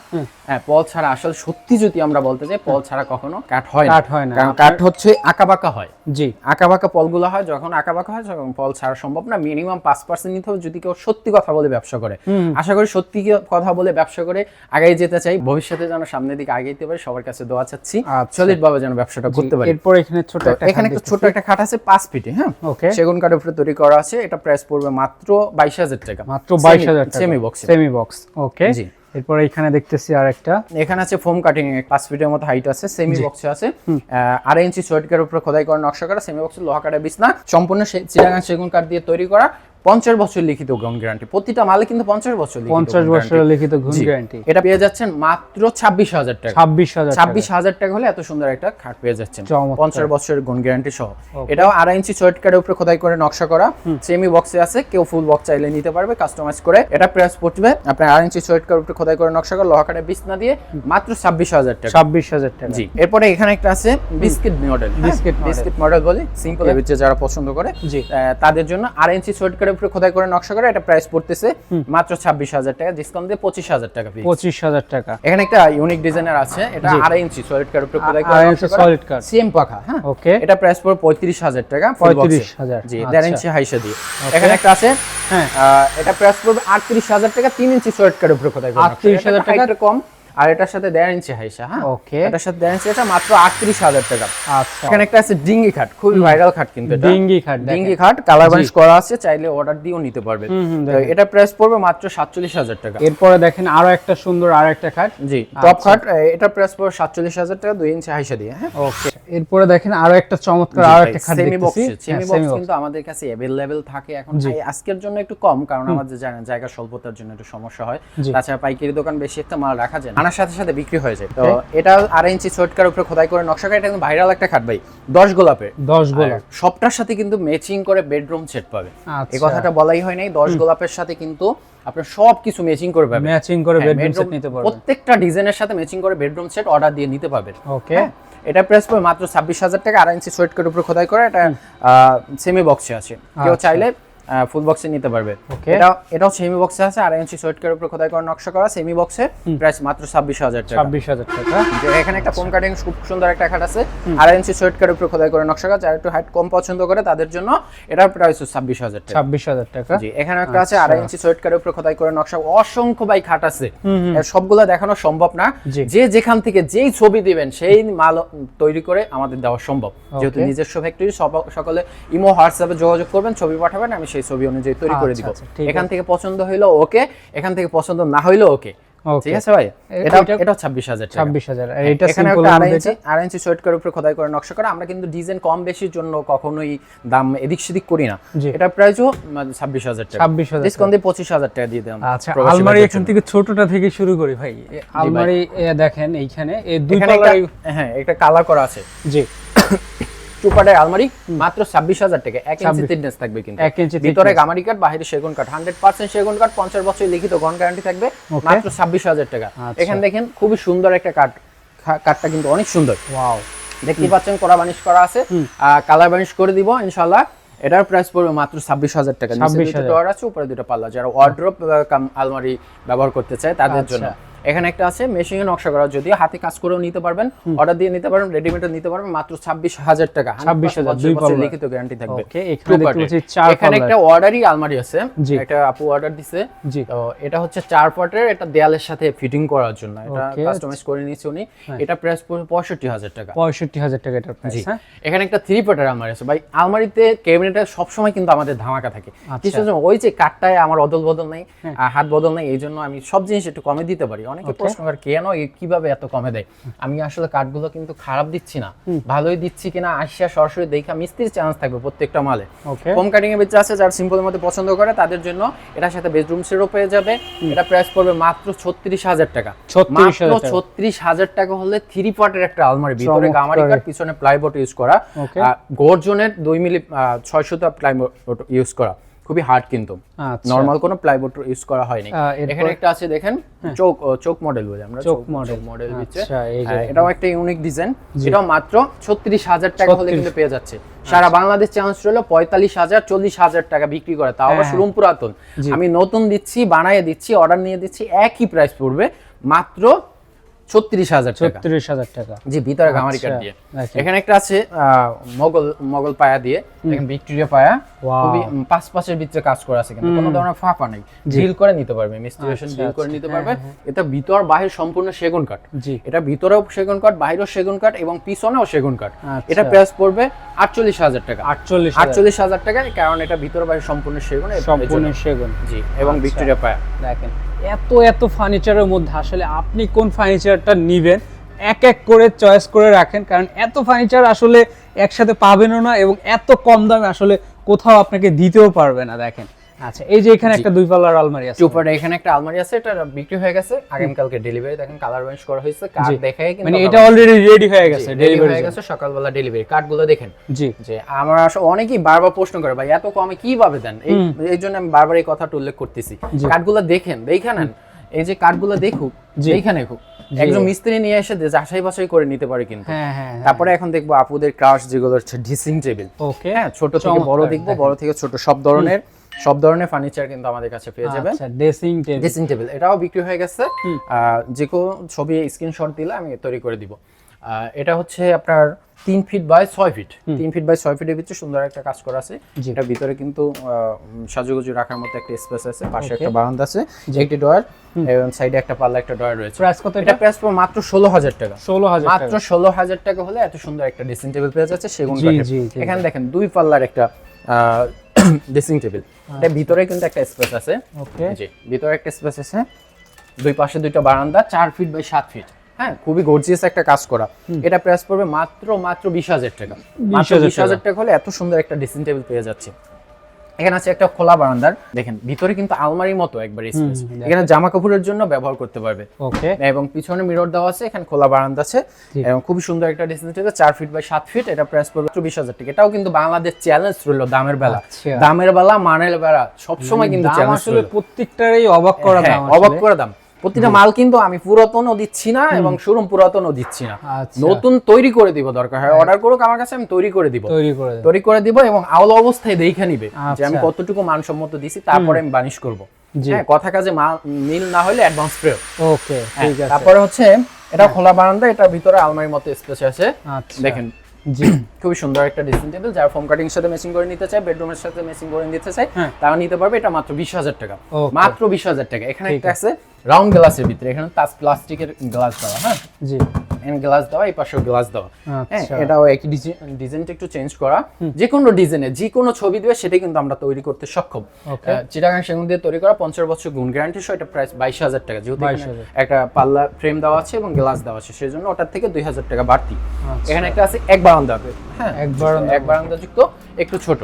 হ্যাঁ পল ছাড়া আসলে সত্যি যদি আমরা বলতে যাই পল ছাড়া কখনো কাঠ হয় না। কাঠ হয় না। কারণ কাঠ হচ্ছে আঁকাবাঁকা হয়। জি। আঁকাবাঁকা পলগুলো হয় যখন আঁকাবাঁকা হয় তখন পল ছাড়া সম্ভব না মিনিমাম পাঁচ পার্সেন্ট নিতে হবে যদি কেউ সত্যি কথা বলে ব্যবসা করে। আশা করি সত্যি কথা বলে ব্যবসা করে আগাই যেতে চাই। ভবিষ্যতে যেন সামনের দিকে আগাইতে পারি সবার কাছে দোয়া চাচ্ছি আচ্ছা। সলিড ভাবে যেন ব্যবসাটা করতে পারি। এরপর এখানে ছোট একটা এখানে একটা ছোট একটা খাট আছে ফিটে হ্যাঁ? ওকে। সেগুন কাঠের উপরে তৈরি করা আছে এটা প্রাইস পড়বে মাত্র বাইশ হাজার টাকা। মাত্র semi box semi box okay. জি। এরপর এখানে দেখতেছি আরেকটা। এখানে আছে ফোম কাটিং পাঁচ ফিটের মতো হাইট আছে সেমি বক্সে আছে। আড়াই ইঞ্চি সোয়েটকার উপরে খোদাই করা নকশা করা সেমি বক্সে লোহা কাটা বিছনা সম্পূর্ণ সেগুন কাঠ দিয়ে তৈরি করা। পঞ্চাশ বছর লিখিত গ্রাউন্ড গ্যারান্টি প্রতিটা মালে কিন্তু পঞ্চাশ বছর পঞ্চাশ বছরের লিখিত গুণ গ্যারান্টি এটা পেয়ে যাচ্ছেন মাত্র ছাব্বিশ হাজার টাকা। ছাব্বিশ হাজার ছাব্বিশ হাজার টাকা হলে এত সুন্দর একটা খাট পেয়ে যাচ্ছেন। পঞ্চাশ বছরের গুণ গ্যারান্টি সহ। এটাও আড়াই ইঞ্চি সোয়েট কার্ডের উপরে খোদাই করে নকশা করা। সেমি বক্সে আছে। কেউ ফুল বক্স চাইলে নিতে পারবে কাস্টমাইজ করে। এটা প্রাইস পড়বে আপনার আড়াই ইঞ্চি সোয়েট কার্ডের উপরে খোদাই করে নকশা করা লোহা কাঠের বিছনা দিয়ে মাত্র ছাব্বিশ হাজার টাকা। ছাব্বিশ হাজার টাকা। জি। এরপরে এখানে একটা আছে biscuit model model। Biscuit model বলি। সিম্পল এবিচে যারা পছন্দ করে জি। তাদের জন্য আড়াই ইঞ্চি সোয়েট কার্ডের উপরে খোদাই করে নকশা করে এটা প্রাইস পড়তেছে মাত্র ছাব্বিশ হাজার টাকা ডিসকাউন্ট দিয়ে পঁচিশ হাজার টাকা। পঁচিশ হাজার টাকা। এখানে একটা ইউনিক ডিজাইনের আছে এটা আড়াই ইঞ্চি সলিড কার্ড উপরে খোদাই করা solid card। সেম পাখা হ্যাঁ? ওকে এটা প্রাইস পড়বে পঁয়ত্রিশ হাজার টাকা এ। 35,000 জি আচ্ছা। দেড় ইঞ্চি হাইসা দিয়ে। এখানে একটা আছে হ্যাঁ। এটা প্রাইস পড়বে আটত্রিশ হাজার টাকা তিন ইঞ্চি সলিড কার্ড উপরে খোদাই করা 38,000 টাকা? টাকা কম। আর এটার সাথে দেড় ইঞ্চি হাইসা হ্যাঁ ওকে এটার সাথে দেড় ইঞ্চি হাইসা মাত্র আটত্রিশ হাজার টাকা আচ্ছা এখানে একটা আছে ডিঙ্গি খাট খুবই ভাইরাল খাট কিন্তু এটা ডিঙ্গি খাট দেখেন। ডিঙ্গি খাট কালার বানিশ করা আছে চাইলে অর্ডার দিয়েও নিতে পারবে হুম, হুম, তো এটা প্রাইস পড়বে মাত্র সাতচল্লিশ হাজার টাকা এরপরে দেখেন আরো একটা সুন্দর আর একটা খাট জি টপ খাট এটা প্রাইস পড়বে সাতচল্লিশ হাজার টাকা দুই ইঞ্চি হাইসা দিয়ে হ্যাঁ ওকে এরপরে দেখেন আরো একটা চমৎকার আরো একটা খাট সেমি দেখতেছি বক্স সেমি হ্যাঁ, বক্স semi box। কিন্তু আমাদের কাছে अवेलेबल থাকে এখন ভাই আজকের জন্য একটু কম কারণ আমাদের জানেন জায়গা স্বল্পতার জন্য একটু সমস্যা হয় জি। তাছাড়া পাইকারি দোকান বেশি একটা মাল রাখা যায় না আনার সাথে সাথে বিক্রি হয়ে যায়। তো এটা আড়াই ইঞ্চি ছোটকার উপরে খোদাই করে নকশা করা এটা কিন্তু ভাইরাল একটা খাট ভাই। দশ গোলাপের দশ গোলাপ। সবটার সাথে কিন্তু ম্যাচিং করে বেডরুম সেট পাবে। আচ্ছা। এই কথাটা বলাই হয় নাই দশ গোলাপের সাথে কিন্তু আপনার সব কিছু ম্যাচিং করে পাবেন ম্যাচিং করে হ্যাঁ, বেডরুম সেট নিতে পারবেন প্রত্যেকটা ডিজাইনের সাথে ম্যাচিং করে বেডরুম সেট অর্ডার দিয়ে নিতে পারবেন ওকে হ্যাঁ, এটা প্রাইস পড়বে মাত্র ছাব্বিশ হাজার টাকা আড়াই ইঞ্চি সোয়েট উপরে খোদাই করে এটা সেমি বক্সে আছে। কেউ আচ্ছা। চাইলে ফুল বক্সে নিতে পারবে। Okay. এটা এটাও সেমি বক্সে আছে আড়াই ইঞ্চি সোয়েট উপরে খোদাই করা নকশা করা সেমি বক্সে প্রাইস মাত্র ছাব্বিশ হাজার টাকা। ছাব্বিশ হাজার টাকা। যে এখানে একটা ফোম কাটিং খুব সুন্দর একটা খাট আছে আড়াই ইঞ্চি সোয়েট উপরে খোদাই করে নকশা করা যারা একটু হাইট কম পছন্দ করে তাদের জন্য এটার প্রাইস ছাব্বিশ হাজার টাকা। ছাব্বিশ হাজার টাকা। জি এখানে একটা আছে আড়াই ইঞ্চি সোয়েট কারের উপরে খোদাই করে নকশা অসংখ্য বাই খাট আছে। সবগুলো দেখানো সম্ভব না। যে যেখান থেকে যেই ছবি দিবেন সেই মাল তৈরি করে আমাদের দেওয়া সম্ভব। যেহেতু. নিজস্ব ফ্যাক্টরি সকলে ইমো হোয়াটসঅ্যাপে যোগাযোগ করবেন ছবি পাঠাবেন আমি সেই ছবি অনুযায়ী তৈরি করে আচ্ছা, দিব। আচ্ছা, এখান থেকে পছন্দ হইল ওকে এখান থেকে পছন্দ না হইল ওকে. ঠিক আছে ভাই? এটা এটা- এটা ছাব্বিশ হাজার টাকা। ছাব্বিশ হাজার। আর এটা এখানে সিম্পল একটা আড়াই ইঞ্চি আড়াই ইঞ্চি সোয়েট করে উপরে খোদাই করে নকশা করা। আমরা কিন্তু ডিজাইন কম বেশির জন্য কখনোই দাম এদিক সেদিক করি না। এটা প্রাইসও ছাব্বিশ হাজার টাকা। 26,000 ডিসকাউন্ট দিয়ে পঁচিশ হাজার টাকা দিয়ে আচ্ছা আলমারি এখান থেকে ছোটটা থেকে শুরু করি ভাই। আলমারি দেখেন এইখানে এই দুই একটা- হ্যাঁ একটা কালার করা আছে। জি। টুপাটের আলমারি মাত্র ছাব্বিশ হাজার টাকা। এক ইঞ্চি thickness থাকবে কিন্তু। এক ইঞ্চি ভিতরে গামারি কাঠ বাইরে সেগুন কাঠ হান্ড্রেড পার্সেন্ট সেগুন কাঠ পঞ্চাশ বছর লিখিত গন গ্যারান্টি থাকবে মাত্র ছাব্বিশ হাজার টাকা। আচ্ছা। এখানে দেখেন খুবই সুন্দর একটা কাঠ কাঠটা কিন্তু অনেক সুন্দর। ওয়াও দেখতেই পাচ্ছেন কড়া বানিশ করা আছে। কালার বানিশ করে দিব ইনশাল্লাহ এটার প্রাইস পড়বে মাত্র ছাব্বিশ হাজার টাকা। 26,000 দুটো আছে উপরে দুটো পাল্লা। যারা ওয়ার্ড্রপ আলমারি ব্যবহার করতে চায় তাদের আচ্ছা। জন্য। এখানে একটা আছে মেশিনে নকশা করা। যদিও হাতে কাজ করেও নিতে পারবেন অর্ডার দিয়ে নিতে পারবেন রেডিমেডও নিতে পারবেন মাত্র ছাব্বিশ হাজার টাকা। 26,000 100% দুই পাল্লা। লিখিত গ্যারান্টি থাকবে। এখানে একটা অর্ডারই আলমারি আছে। এটা আপু অর্ডার দিছে। জি। তো এটা হচ্ছে চার পার্টের এটা দেয়ালের সাথে ফিটিং করার জন্য। এটা কাস্টমাইজ করে নিয়েছে উনি। এটা প্রাইস পড়বে পঁয়ষট্টি হাজার টাকা। পঁয়ষট্টি হাজার টাকা এটার প্রাইস হ্যাঁ? এখানে একটা থ্রি পার্টের আলমারি আছে। ভাই আলমারিতে ক্যাবিনেটে সবসময় কিন্তু আমাদের ধামাকা থাকে। আচ্ছা। কিছু ওই যে কাঠটায় আমার অদল বদল নেই হাত বদল নেই এই জন্য আমি সব জিনিস একটু কমে দিতে পারি। অনেকে প্রশ্ন করে কেন কীভাবে এত কমে দেয়? আমি আসলে কাঠগুলো কিন্তু খারাপ দিচ্ছি না। ভালোই দিচ্ছি কিনা আসিয়া সরাসরি দেখা মিস্ত্রির চান্স থাকবে প্রত্যেকটা মালে ওকে। হোম কাটিং এর ভিতরে আছে যারা সিম্পলের মধ্যে পছন্দ করে তাদের জন্য এটার সাথে বেডরুম সেটও পেয়ে যাবে। এটা প্রাইস পড়বে মাত্র ছত্রিশ হাজার টাকা। মাত্র ছত্রিশ হাজার টাকা হলে থ্রি পার্টের একটা আলমারি ভিতরে গামারি কাঠ পিছনে প্লাইবোর্ড ইউজ করা। গর্জনের দুই মিলি ছয় সুতা প্লাইবোর্ড ইউজ করা। খুবই হার্ড কিন্তু। আচ্ছা। নর্মাল কোনো প্লাইবোর্ড ইউজ করা হয়নি। এখানে একটা আছে দেখেন চোখ ও, চোখ মডেল বলে আমরা চোখ। মডেল দিচ্ছে। আচ্ছা, যে হ্যাঁ, এটাও একটা ইউনিক ডিজাইন এটাও মাত্র ছত্রিশ হাজার টাকা হলে কিন্তু পেয়ে যাচ্ছে। সারা বাংলাদেশ চান্স রইল পঁয়তাল্লিশ হাজার চল্লিশ হাজার টাকা বিক্রি করে। তাও আবার হ্যাঁ, শোরুম পুরাতন। আমি নতুন দিচ্ছি বানায় দিচ্ছি অর্ডার নিয়ে দিচ্ছি একই প্রাইস পড়বে মাত্র ছত্রিশ হাজার ছত্রিশ হাজার টাকা। জি ভিতরে গামারি কাঠ আচ্ছা, দিয়ে। এখানে একটা আছে মোগল মোগল পায়া দিয়ে। ভিক্টোরিয়া পায়া. খুবই পাঁচ পাশের ভিতরে কাজ করা আছে কিন্তু কোনো ধরনের ফাঁপা নেই। ঢিল করে নিতে পারবে মিস্ট্রিয়েশন আচ্ছা, করে আচ্ছা, নিতে পারবে। এটা ভিতর বাহির সম্পূর্ণ সেগুন কাঠ। জি। এটা ভিতরেও সেগুন কাঠ বাইরেও সেগুন কাঠ এবং পিছনেও সেগুন কাঠ। আচ্ছা। এটা প্রাইস পড়বে আটচল্লিশ হাজার টাকা। আটচল্লিশ আটচল্লিশ হাজার টাকা কারণ এটা ভিতর বাইরে সম্পূর্ণ সেগুন সম্পূর্ণ সেগুন। জি এবং। ভিক্টোরিয়া পায়া দেখেন এত এত ফার্নিচারের মধ্যে আসলে আপনি কোন ফার্নিচারটা নিবেন এক এক করে চয়েস করে রাখেন কারণ এত ফার্নিচার আসলে একসাথে পাবেনও না এবং এত কম দামে আসলে কোথাও আপনাকে দিতেও পারবে না দেখেন। আচ্ছা এই যে এখানে একটা দুই পাল্লার আলমারি আছে। টুপার এখানে একটা আলমারি আছে এটা বিক্রি হয়ে গেছে। আগামীকালকে ডেলিভারি দেখেন কালার ওয়েন্স করা হয়েছে কার্ড কিন্তু মানে এটা অলরেডি রেডি হয়ে গেছে ডেলিভারি হয়ে গেছে সকালবেলা ডেলিভারি কার্ডগুলো দেখেন। জি। যে আমরা আসলে অনেকেই বারবার প্রশ্ন করে ভাই এত কমে কীভাবে দেন? এই এই জন্য আমি বারবার এই কথাটা উল্লেখ করতেছি। কার্ডগুলো দেখেন দেখে নেন। এই যে কার্ডগুলো দেখুক। এইখানে দেখুক একজন মিস্ত্রি নিয়ে এসে যাচাই বাছাই করে নিতে পারে কিন্তু। হ্যাঁ হ্যাঁ তারপরে এখন দেখব আপুদের ক্রাশ যেগুলো হচ্ছে ড্রেসিং টেবিল ওকে হ্যাঁ ছোট থেকে বড় দেখব বড় থেকে ছোট সব ধরনের সব ধরনের ফার্নিচার কিন্তু আমাদের কাছে পেয়ে যাবেন। আচ্ছা ড্রেসিং টেবিল ড্রেসিং টেবিল এটাও বিক্রি হয়ে গেছে। যে কোনো ছবি স্ক্রিনশট দিলে আমি তৈরি করে দিব। এটা হচ্ছে আপনার তিন ফিট বাই ছয় ফিট তিন ফিট বাই ছয় ফিটের ভিতরে সুন্দর একটা কাজ করা আছে। এটা ভিতরে কিন্তু সাজুগুজু রাখার মতো একটা স্পেস আছে। পাশে একটা বারান্দা আছে। একটি ডয়ার এবং সাইডে একটা পাল্লা একটা ডয়ার রয়েছে। প্রাইস কত এটা? প্রাইস মাত্র ষোলো হাজার টাকা। ষোলো হাজার মাত্র ষোলো হাজার টাকা হলে এত সুন্দর একটা ড্রেসিং টেবিল পেয়ে যাচ্ছে সেগুন। এখানে দেখেন দুই পাল্লার একটা ড্রেসিং টেবিল এটা ভিতরে কিন্তু একটা স্পেস আছে। ওকে জি ভিতরে একটা স্পেস আছে। দুই পাশে দুইটা বারান্দা চার ফিট বাই সাত ফিট হ্যাঁ খুবই গর্জিয়াস একটা কাজ করা। এটা প্রাইস পড়বে মাত্র মাত্র বিশ হাজার টাকা। মাত্র বিশ হাজার টাকা। হলে এত সুন্দর একটা ড্রেসিং টেবিল পেয়ে যাচ্ছে। এখানে আছে একটা খোলা বারান্দার দেখেন ভিতরে কিন্তু আলমারির মতো একবার স্পেস এখানে জামা কাপড়ের জন্য ব্যবহার করতে পারবে। ওকে এবং পিছনে মিরর দেওয়া আছে এখানে খোলা বারান্দা আছে। এবং খুবই সুন্দর একটা ড্রেসিং টেবিল চার ফিট বাই সাত ফিট এটা প্রাইস পড়বে হাজার টাকা। এটাও কিন্তু বাংলাদেশ চ্যালেঞ্জ রইল দামের বেলা। আচ্ছা। দামের বেলা মানের বেলা সবসময় কিন্তু চ্যালেঞ্জ আসলে প্রত্যেকটারই অবাক করা হ্যাঁ, দাম অবাক। করে দাম। প্রতিটা মাল কিন্তু আমি পুরাতনও দিচ্ছি না এবং শোরুম পুরাতনও দিচ্ছি না। আচ্ছা। নতুন তৈরি করে দিব দরকার হয়। অর্ডার করুক আমার কাছে আমি তৈরি করে দিব। তৈরি করে দিব। এবং আওলা অবস্থায় দেখে নিবে যে আমি আচ্ছা। কতটুকু মানসম্মত দিছি তারপরে আমি বানিশ করব। হ্যাঁ কথা কাজে মিল না হলে অ্যাডভান্স প্রে ওকে ঠিক আছে। তারপরে হচ্ছে এটা খোলা বারান্দা এটা ভিতরে আলমারির মতো স্পেস আছে। আচ্ছা। দেখেন। জি। খুবই সুন্দর একটা ড্রেসিং টেবিল যারা ফোম কাটিং সাথে ম্যাচিং করে নিতে চায় বেডরুমের সাথে ম্যাচিং করে নিতে চায় হ্যাঁ। তারা নিতে পারবে এটা মাত্র বিশ হাজার টাকা। মাত্র বিশ হাজার টাকা। এখানে একটা আছে রাউন্ড গ্লাসের ভিতরে এখানে তাজ প্লাস্টিকের গ্লাস দেওয়া হ্যাঁ? জি। গ্লাস দেওয়া এই পাশেও গ্লাস দেওয়া। হ্যাঁ আচ্ছা। এটাও একই ডিজাইনটা একটু চেঞ্জ করা। যে কোনো ডিজাইনে যে কোনো ছবি দেবে সেটাই কিন্তু আমরা তৈরি করতে সক্ষম। চিটাগাং সেগুন দিয়ে তৈরি করা পঞ্চাশ বছর গুণ গ্যারান্টি সহ এটা প্রাইস বাইশ হাজার টাকা। যেহেতু একটা পাল্লা ফ্রেম দেওয়া আছে এবং গ্লাস দেওয়া আছে সেই জন্য ওটার থেকে দুই হাজার টাকা বাড়তি। আচ্ছা। এখানে একটা আছে এক বারান্দা হ্যাঁ? এক বারান্দা। এক বারান্দা যুক্ত একটু ছোট।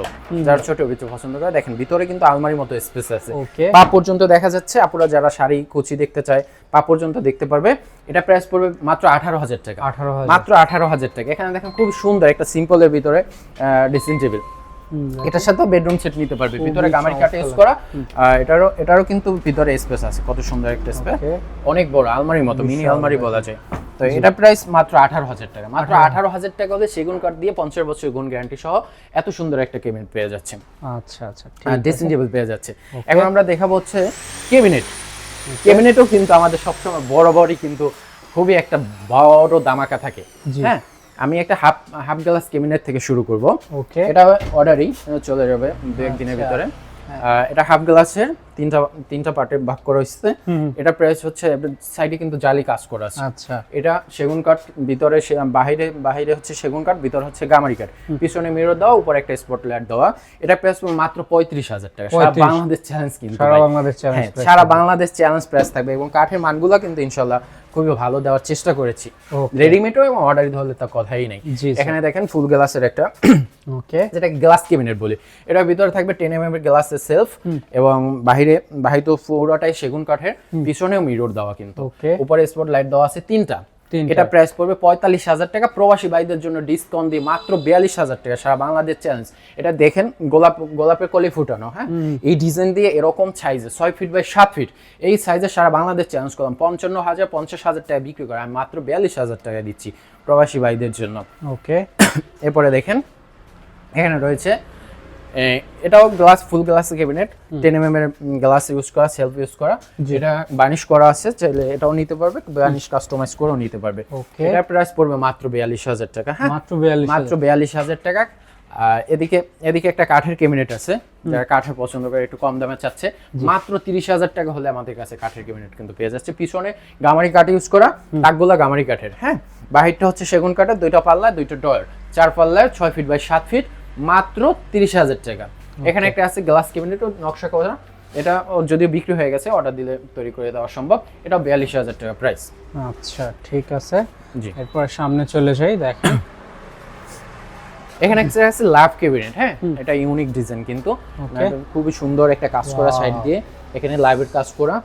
যারা ছোট ভিতরে পছন্দ করে। দেখেন ভিতরে কিন্তু আলমারির মতো স্পেস আছে। পা পর্যন্ত দেখা যাচ্ছে আপুরা যারা শাড়ি কুচি দেখতে চায় পা পর্যন্ত দেখতে পারবে। এটা প্রাইস পড়বে মাত্র আঠারো হাজার টাকা। আঠারো মাত্র আঠারো হাজার টাকা। এখানে দেখেন খুব সুন্দর একটা সিম্পলের ভিতরে ড্রেসিং টেবিল এটার সাথে বেডরুম সেট নিতে পারবে। ভিতরে গামারি কাটে ইউজ করা। এটারও এটারও কিন্তু ভিতরে স্পেস আছে। কত সুন্দর একটা স্পেস অনেক বড় আলমারির মতো মিনি আলমারি বলা যায়। তো এটা প্রাইস মাত্র আঠারো হাজার টাকা। মাত্র আঠারো হাজার। টাকা হলে সেগুন কাঠ দিয়ে পঞ্চাশ বছর গুণ গ্যারান্টি সহ এত সুন্দর একটা কেবিনেট পেয়ে যাচ্ছে। আচ্ছা আচ্ছা। ড্রেসিং টেবিল পেয়ে যাচ্ছে। এখন আমরা দেখাবো হচ্ছে কেবিনেট কেবিনেটও কিন্তু আমাদের সবসময় বড় বড়ই কিন্তু খুবই একটা বড় দামাকা থাকে। হ্যাঁ? আমি একটা হাফ হাফ গ্লাস ক্যাবিনেট থেকে শুরু করব। ওকে এটা অর্ডারই চলে যাবে দু একদিনের আচ্ছা। ভিতরে। এটা হাফ গ্লাসের তিনটা তিনটা পার্টে ভাগ করা হয়েছে। এটা প্রাইস হচ্ছে সাইডে কিন্তু জালি কাজ করা আছে। আচ্ছা। এটা সেগুন কাঠ ভিতরে বাহিরে বাহিরে হচ্ছে সেগুন কাঠ ভিতরে হচ্ছে গামারি কাঠ। পিছনে মিরর দেওয়া উপরে একটা স্পট লাইট দেওয়া। এটা প্রাইস মাত্র পঁয়ত্রিশ হাজার টাকা। সারা বাংলাদেশ চ্যালেঞ্জ কিন্তু সারা বাংলাদেশ চ্যালেঞ্জ সারা বাংলাদেশ চ্যালেঞ্জ প্রাইস থাকবে এবং কাঠের মানগুলো কিন্তু ইনশাল্লাহ খুবই ভালো দেওয়ার চেষ্টা করেছি. রেডিমেডও এবং অর্ডার হলে তা কথাই নেই। এখানে দেখেন ফুল গ্লাসের একটা ওকে যেটা গ্লাস কেবিনেট বলি। এটার ভিতরে থাকবে টেন এম এর গ্লাসের সেলফ এবং বাহিরে বাহির তো পুরোটাই সেগুন কাঠের পিছনেও মিরর দেওয়া কিন্তু। উপরে স্পট লাইট দেওয়া আছে তিনটা। এটা প্রাইস পড়বে পঁয়তাল্লিশ হাজার টাকা। প্রবাসী ভাইদের জন্য ডিসকাউন্ট দিয়ে মাত্র বিয়াল্লিশ হাজার টাকা। সারা বাংলাদেশ চ্যালেঞ্জ এটা দেখেন গোলাপ গোলাপের কলি ফুটানো হ্যাঁ? এই ডিজাইন দিয়ে এরকম সাইজে ছয় ফিট বাই সাত ফিট এই সাইজে সারা বাংলাদেশ চ্যালেঞ্জ করলাম। পঞ্চান্ন হাজার পঞ্চাশ হাজার টাকা বিক্রি করে। আমি মাত্র বিয়াল্লিশ হাজার টাকা দিচ্ছি প্রবাসী ভাইদের জন্য। ওকে। এরপরে দেখেন এখানে রয়েছে এটাও glass full glass cabinet ten M এর গ্লাস ইউজ করা সেলফ ইউজ করা। যেটা বার্নিশ করা আছে চাইলে এটাও নিতে পারবে বার্নিশ কাস্টমাইজ করেও নিতে পারবে। এটার প্রাইস পড়বে মাত্র বিয়াল্লিশ হাজার টাকা হ্যাঁ? মাত্র বিয়াল্লিশ মাত্র বিয়াল্লিশ হাজার টাকা। এদিকে এদিকে একটা কাঠের ক্যাবিনেট আছে যারা কাঠের পছন্দ করে একটু কম দামে চাচ্ছে। মাত্র তিরিশ হাজার টাকা হলে আমাদের কাছে কাঠের ক্যাবিনেট কিন্তু পেয়ে যাচ্ছে। পিছনে গামারি কাঠ ইউজ করা তাকগুলা গামারি কাঠের হ্যাঁ? বাহিরটা হচ্ছে সেগুন কাঠের দুইটা পাল্লা দুইটা ডয়ার চার পাল্লায় ছয় ফিট বাই সাত ফিট মাত্র তিরিশ হাজার টাকা। এখানে একটা আছে গ্লাস ক্যাবিনেট নকশা করা। এটা যদিও বিক্রি হয়ে গেছে অর্ডার দিলে তৈরি করে দেওয়া সম্ভব। এটা বিয়াল্লিশ হাজার টাকা প্রাইস আচ্ছা ঠিক আছে। জি। এরপর সামনে চলে যাই দেখেন। এখানে একটা আছে লাভ ক্যাবিনেট হ্যাঁ? এটা ইউনিক ডিজাইন কিন্তু। খুবই সুন্দর একটা কাজ করা সাইড দিয়ে। এখানে লাইভের কাজ করা।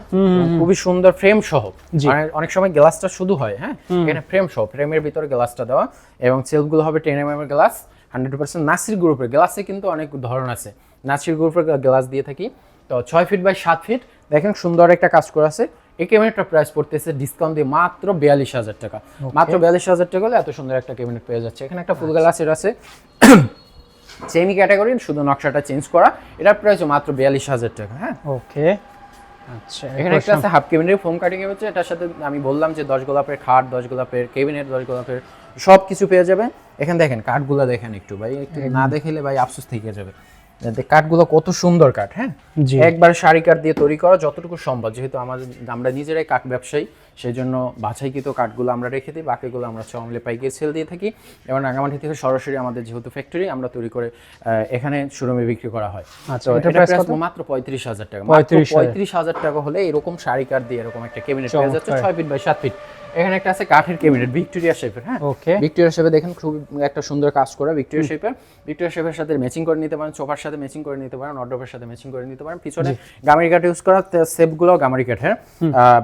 খুবই সুন্দর ফ্রেম সহ। মানে অনেক সময় গ্লাসটা শুধু হয় হ্যাঁ? এখানে ফ্রেম সহ ফ্রেমের ভিতরে গ্লাসটা দেওয়া। এবং সেলফগুলো হবে টেন এম এর গ্লাস হান্ড্রেড পার্সেন্ট নাসির গ্রুপের গ্লাসে কিন্তু অনেক ধরন আছে। নাসির গ্রুপের গ্লাস দিয়ে থাকি। তো ছয় ফিট বাই সাত ফিট দেখেন সুন্দর একটা কাজ করা আছে। এই ক্যাবিনেটটা প্রাইস পড়তেছে ডিসকাউন্ট দিয়ে মাত্র বিয়াল্লিশ হাজার টাকা। মাত্র বিয়াল্লিশ হাজার টাকা হলে এত সুন্দর একটা ক্যাবিনেট পেয়ে যাচ্ছে। এখানে একটা ফুল গ্লাসের আছে। সেমি ক্যাটাগরি শুধু নকশাটা চেঞ্জ করা। এটার প্রাইস মাত্র বিয়াল্লিশ হাজার টাকা হ্যাঁ? ওকে আচ্ছা এখানে একটা আছে হাফ ক্যাবিনেট ফোম কাটিং হচ্ছে। এটার সাথে আমি বললাম যে দশ গোলাপের খাট দশ গোলাপের কেবিনেট দশ গোলাপের সব কিছু পেয়ে যাবে। এখানে দেখেন কাঠগুলো দেখেন একটু ভাই একটু না দেখলে ভাই আফসোস থেকে যাবে। কাঠগুলো কত সুন্দর কাঠ হ্যাঁ? একবার শাড়ি কাঠ দিয়ে তৈরি করা যতটুকু সম্ভব যেহেতু আমাদের আমরা নিজেরাই কাঠ ব্যবসায়ী সেই জন্য বাছাইকৃত কাঠগুলো আমরা রেখে দিই বাকিগুলো আমরা চমলে পাইকারি সেল দিয়ে থাকি। এবং রাঙামাটি থেকে সরাসরি আমাদের যেহেতু ফ্যাক্টরি আমরা তৈরি করে এখানে শোরুমে বিক্রি করা হয়। আচ্ছা? মাত্র পঁয়ত্রিশ হাজার টাকা। পঁয়ত্রিশ হাজার। টাকা হলে এরকম শাড়ি কাঠ দিয়ে এরকম একটা কেবিনেট পেয়ে যাচ্ছে ছয় ফিট বাই সাত ফিট এখানে একটা আছে কাঠের কেবিনেট ভিক্টোরিয়া শেপের হ্যাঁ? ওকে ভিক্টোরিয়া শেপে দেখেন খুব একটা সুন্দর কাজ করা ভিক্টোরিয়া শেপের ভিক্টোরিয়া শেপের সাথে ম্যাচিং করে নিতে পারেন সোফার সাথে ম্যাচিং করে নিতে পারেন অর্ডারের সাথে ম্যাচিং করে নিতে পারেন। পিছনে গামারি কাঠ ইউজ করা শেপগুলো গামারি কাঠের।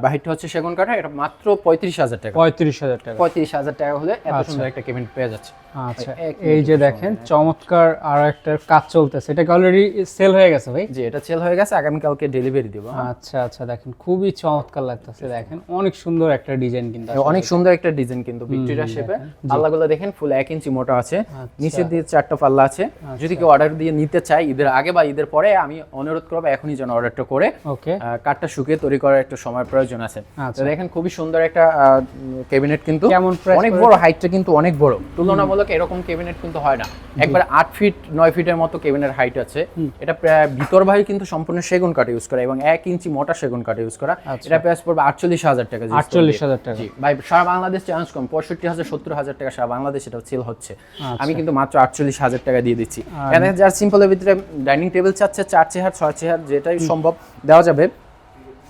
বাহিরটা হচ্ছে সেগুন কাঠের এটা মাত্র পঁয়ত্রিশ হাজার টাকা। পঁয়ত্রিশ হাজার টাকা। পঁয়ত্রিশ হাজার টাকা হলে এত সুন্দর একটা কেবিনেট পেয়ে যাচ্ছে। আচ্ছা। এই যে দেখেন চমৎকার আর একটা কাজ চলতেছে। এটা অলরেডি সেল হয়ে গেছে ভাই? জি এটা সেল হয়ে গেছে আগামীকালকে ডেলিভারি দিব। আচ্ছা আচ্ছা দেখেন খুবই চমৎকার লাগতেছে দেখেন। অনেক সুন্দর একটা ডিজাইন কিন্তু অনেক সুন্দর একটা ডিজাইন কিন্তু ভিক্টোরিয়া শেপে পাল্লাগুলো দেখেন। ফুল এক ইঞ্চি মোটা আছে। নিচের দিয়ে চারটা পাল্লা আছে। যদি কেউ অর্ডার দিয়ে নিতে চায় ঈদের আগে বা ঈদের পরে আমি অনুরোধ করব এখনই যেন অর্ডারটা করে ওকে কাঠটা শুকিয়ে তৈরি করার একটু সময় প্রয়োজন আছে। আচ্ছা। দেখেন খুবই সুন্দর একটা ক্যাবিনেট কিন্তু অনেক বড় হাইটটা কিন্তু অনেক বড়। তুলনামূলক এরকম ক্যাবিনেট কিন্তু হয় না। একবার আট ফিট নয় ফিটের মতো কেবিনের হাইট আছে। এটা প্রায় ভিতর ভাই কিন্তু সম্পূর্ণ সেগুন কাঠ ইউজ করা এবং এক ইঞ্চি মোটা সেগুন কাঠ ইউজ করা। আচ্ছা। এটা প্রাইস পড়বে আটচল্লিশ হাজার টাকা 48,000 টাকা। জি ভাই সারা বাংলাদেশ চ্যালেঞ্জ কম পঁয়ষট্টি হাজার সত্তর হাজার টাকা সারা বাংলাদেশ এটা সেল হচ্ছে। আমি কিন্তু মাত্র আটচল্লিশ হাজার টাকা দিয়ে দিচ্ছি। এখানে যার সিম্পলের ভিতরে ডাইনিং টেবিল চাচ্ছে চার চেহার ছয় চেহার যেটাই সম্ভব দেওয়া যাবে।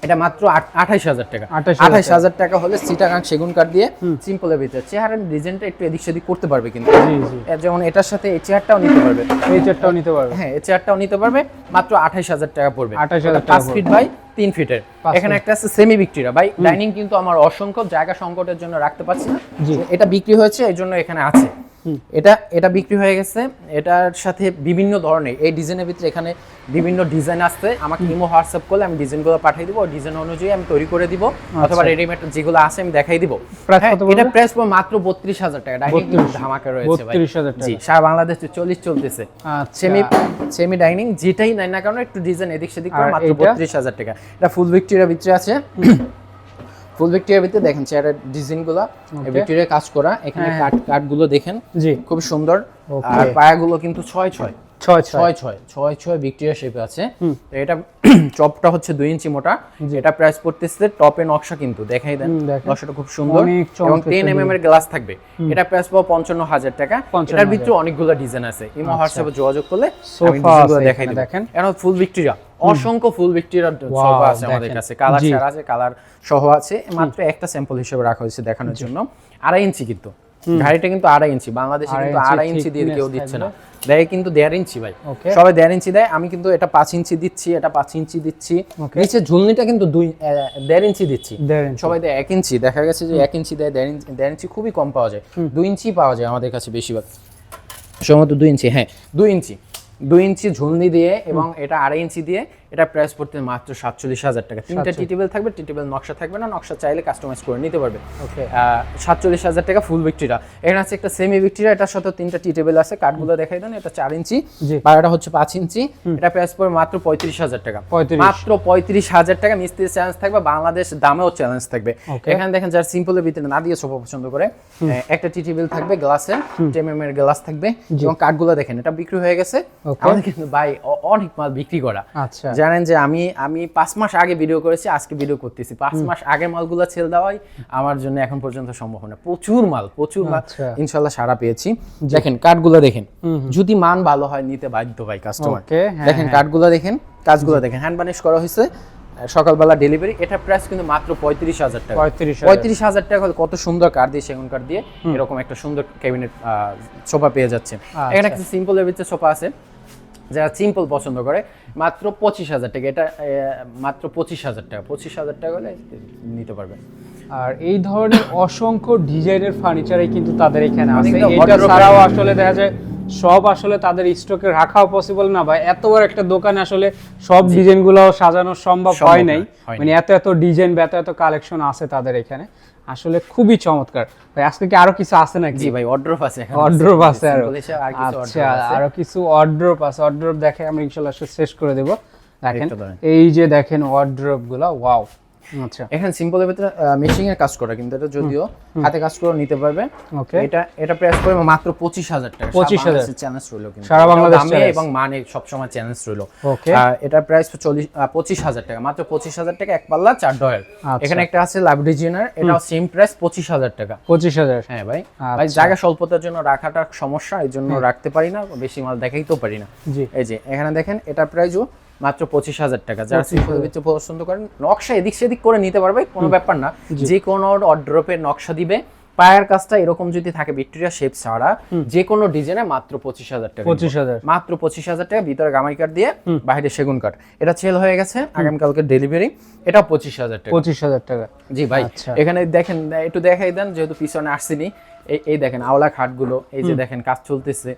এটা মাত্র আঠাইশ হাজার টাকা। 28,000 আঠাইশ হাজার টাকা। হলে সিটাগাং সেগুন কাঠ দিয়ে সিম্পলের ভিতরে। চেহারের ডিজাইনটা একটু এদিক সেদিক করতে পারবে কিন্তু। যেমন এটার সাথে এই চেয়ারটাও নিতে পারবে। এই চারটাও নিতে পারবে। হ্যাঁ এই চেয়ারটাও নিতে পারবে। মাত্র আঠাইশ হাজার টাকা পড়বে। 28,000 ওটা টাকা পাঁচ ফিট বাই তিন ফিটের এখানে একটা আছে সেমি বিক্রিরা ভাই ডাইনিং কিন্তু আমার অসংখ্য জায়গা সংকটের জন্য রাখতে পারছি না। এটা বিক্রি হয়েছে এই জন্য এখানে আছে। এটা এটা বিক্রি হয়ে গেছে। এটার সাথে বিভিন্ন ধরনের এই ডিজাইনের ভিতরে এখানে বিভিন্ন ডিজাইন আসছে। আমাকে ইমো হোয়াটসঅ্যাপ করলে আমি ডিজাইনগুলো পাঠিয়ে দিব। ডিজাইন অনুযায়ী আমি তৈরি করে দিব। অথবা রেডিমেড যেগুলো আছে আমি দেখাই দিব। হ্যাঁ, এটা প্রাইস মাত্র বত্রিশ হাজার টাকা। ডাইনিং 32 ধামাকা রয়েছে ভাই। 32,000 টাকা। জি সারা বাংলাদেশে চল্লিশ চলতেছে। আচ্ছা। সেমি সেমি ডাইনিং যেটাই নাই না কারণ একটু ডিজাইন এদিক সেদিক করে মাত্র? বত্রিশ হাজার টাকা। এটা ফুল ভিক্টোরিয়া ভিতরে আছে। ফুল ভিক্টোরিয়া ভিতরে দেখেন চেয়ারের ডিজাইনগুলা ভিক্টোরিয়ার ভিক্টোরিয়া কাজ করা এখানে কাট কাঠ কাঠগুলো দেখেন। জি। খুব সুন্দর. আর পায়াগুলো কিন্তু ছয় ছয়। ছয় ছয়। ছয় ছয়। ভিক্টোরিয়া শেপে আছে। তো এটা হচ্ছে দুই ইঞ্চি মোটা। এটা প্রাইস পড়তেছে টপে নকশা কিন্তু দেখাই দেন। নকশাটা খুব সুন্দর। এবং টেন এম এম এর গ্লাস থাকবে। এটা প্রাইস পাবো পঞ্চান্ন হাজার টাকা। এটার ভিতরে অনেকগুলো ডিজাইন আছে। ইমো হোয়াটসঅ্যাপে যোগাযোগ করলে দেখাই দেখেন। এখন ফুল ভিক্টোরিয়া অসংখ্য ফুল ভিক্টোরিয়া Wow, সোফা আছে আমাদের কাছে। কালার ছাড়া আছে কালার সহ আছে। মাত্র একটা স্যাম্পল হিসেবে রাখা হয়েছে দেখানোর জন্য। আড়াই ইঞ্চি কিন্তু। গাড়িটা কিন্তু আড়াই ইঞ্চি বাংলাদেশে কিন্তু আড়াই ইঞ্চি দিয়ে কেউ দিচ্ছে না। দেয় কিন্তু দেড় ইঞ্চি ভাই। সবাই দেড় ইঞ্চি দেয় আমি কিন্তু এটা পাঁচ ইঞ্চি দিচ্ছি এটা পাঁচ ইঞ্চি দিচ্ছি। নিচে ঝুলনিটা কিন্তু দুই দেড় ইঞ্চি দিচ্ছি। সবাই দেয় এক ইঞ্চি দেখা গেছে যে এক ইঞ্চি দেয় দেড় ইঞ্চি দেড় ইঞ্চি খুবই কম পাওয়া যায়। দুই ইঞ্চি পাওয়া যায় আমাদের কাছে বেশিরভাগ। সম্ভবত দুই ইঞ্চি হ্যাঁ দুই ইঞ্চি। দুই ইঞ্চি ঝুলনি দিয়ে এবং এটা আড়াই ইঞ্চি দিয়ে এটা প্রাইস পড়তে মাত্র সাতচল্লিশ হাজার টাকা। তিনটা টি টেবিল থাকবে টি টেবিল নকশা থাকবে না নকশা চাইলে কাস্টমাইজ করে নিতে পারবে। ওকে সাতচল্লিশ হাজার টাকা ফুল ভিক্টোরিয়া এখানে আছে একটা সেমি ভিক্টোরিয়া এটার সাথে তিনটা টি টেবিল আছে কাঠগুলো দেখাই দেন এটা চার ইঞ্চি বারোটা হচ্ছে পাঁচ ইঞ্চি এটা প্রাইস পড়বে মাত্র পঁয়ত্রিশ হাজার টাকা। মাত্র পঁয়ত্রিশ হাজার টাকা মিস্ত্রি চ্যালেঞ্জ থাকবে বাংলাদেশ দামেও চ্যালেঞ্জ থাকবে। এখানে দেখেন যারা সিম্পলের ভিতরে না দিয়ে সোফা পছন্দ করে একটা টি টেবিল থাকবে গ্লাসের টেমএম এর গ্লাস থাকবে এবং কাঠগুলো দেখেন এটা বিক্রি হয়ে গেছে। আমাদের কিন্তু ভাই অনেক মাল বিক্রি করা। আচ্ছা। জানেন যে আমি আমি পাঁচ মাস আগে ভিডিও করেছি আজকে ভিডিও করতেছি। পাঁচ মাস আগে মালগুলো ছেল দেওয়াই আমার জন্য এখন পর্যন্ত সম্ভব না। প্রচুর মাল প্রচুর মাল। আচ্ছা। ইনশাল্লাহ সারা পেয়েছি। দেখেন কাঠগুলো দেখেন। যদি মান ভালো হয় নিতে বাধ্য ভাই কাস্টমার হ্যাঁ, দেখেন কাঠগুলো দেখেন কাজগুলো দেখেন। হ্যান্ড বানিশ করা হয়েছে সকালবেলা ডেলিভারি এটা প্রাইস কিন্তু মাত্র পঁয়ত্রিশ হাজার টাকা। পঁয়ত্রিশ হাজার। টাকা কত সুন্দর কাঠ দিয়ে সেগুন কাঠ দিয়ে এরকম একটা সুন্দর ক্যাবিনেট সোফা পেয়ে যাচ্ছে এখানে একটা সিম্পলের ভিতরে সোফা আছে। যারা সিম্পল পছন্দ করে মাত্র পঁচিশ হাজার টাকা। এটা মাত্র পঁচিশ হাজার টাকা। পঁচিশ হাজার টাকা হলে নিতে পারবেন। আর এই ধরনের অসংখ্য ডিজাইনের ফার্নিচারই কিন্তু তাদের এখানে আছে। এটা ছাড়াও আসলে দেখা যায় সব আসলে তাদের স্টকে রাখাও পসিবল না ভাই এত বড় একটা দোকানে আসলে সব ডিজাইনগুলো সাজানো সম্ভব হয় নাই। মানে এত এত ডিজাইন বা এত এত কালেকশন আছে তাদের এখানে। আসলে খুবই চমৎকার। ভাই আজকে কি আরও কিছু আছে নাকি? জি ভাই অর্ডার আছে এখানে। অর্ড্রপ আছে আরও। Simple আর কিছু আচ্ছা আরও কিছু অর্ডারপ আছে। অর্ডারপ দেখে আমরা ইনশাআল্লাহ শেষ করে দেব। দেখেন এই যে দেখেন অর্ডারপগুলো ওয়াও আচ্ছা। এখানে সিম্পলের ভিতরে মেশিং এর কাজ করা কিন্তু এটা যদিও হাতে কাজ করে নিতে পারবে। ওকে এটা এটা প্রাইস পড়বে মাত্র পঁচিশ হাজার টাকা। 25,000 চ্যালেঞ্জ রইল কিন্তু। সারা বাংলাদেশ challenge। এবং মানে সবসময় চ্যালেঞ্জ রইল. আহ, এটার প্রাইস চল্লিশ পঁচিশ হাজার টাকা। মাত্র পঁচিশ হাজার টাকা এক পাল্লা চার ডয়ের আচ্ছা। এখানে একটা আছে লাভ ডিজাইনার এটাও সেম প্রাইস পঁচিশ হাজার টাকা। পঁচিশ হাজার। হ্যাঁ ভাই। আচ্ছা। ভাই জায়গা স্বল্পতার জন্য রাখাটা সমস্যা এই জন্য রাখতে পারি না বেশি মাল দেখাইতেও পারি না। জি। এই যে এখানে দেখেন এটার প্রাইসও মাত্র পঁচিশ হাজার টাকা। যারা ভিতরে পছন্দ করেন নকশা এদিক সেদিক করে নিতে পারবে কোনো ব্যাপার না। যে কোনো অর্ড্রপের নকশা দিবে। পায়ের কাজটা এরকম যদি থাকে ভিক্টোরিয়া শেপ ছাড়া যে কোনো ডিজাইনে মাত্র পঁচিশ হাজার টাকা পঁচিশ হাজার। মাত্র পঁচিশ হাজার টাকা ভিতরে গামাই কাঠ দিয়ে বাইরে সেগুন কাঠ এটা সেল হয়ে গেছে আগামীকালকে ডেলিভারি এটা পঁচিশ হাজার টাকা। পঁচিশ হাজার টাকা। জি ভাই। আচ্ছা। এখানে দেখেন একটু দেখাই দেন যেহেতু পিছনে আসছিনি এই এই দেখেন আওলা খাটগুলো এই যে দেখেন কাজ চলতেছে।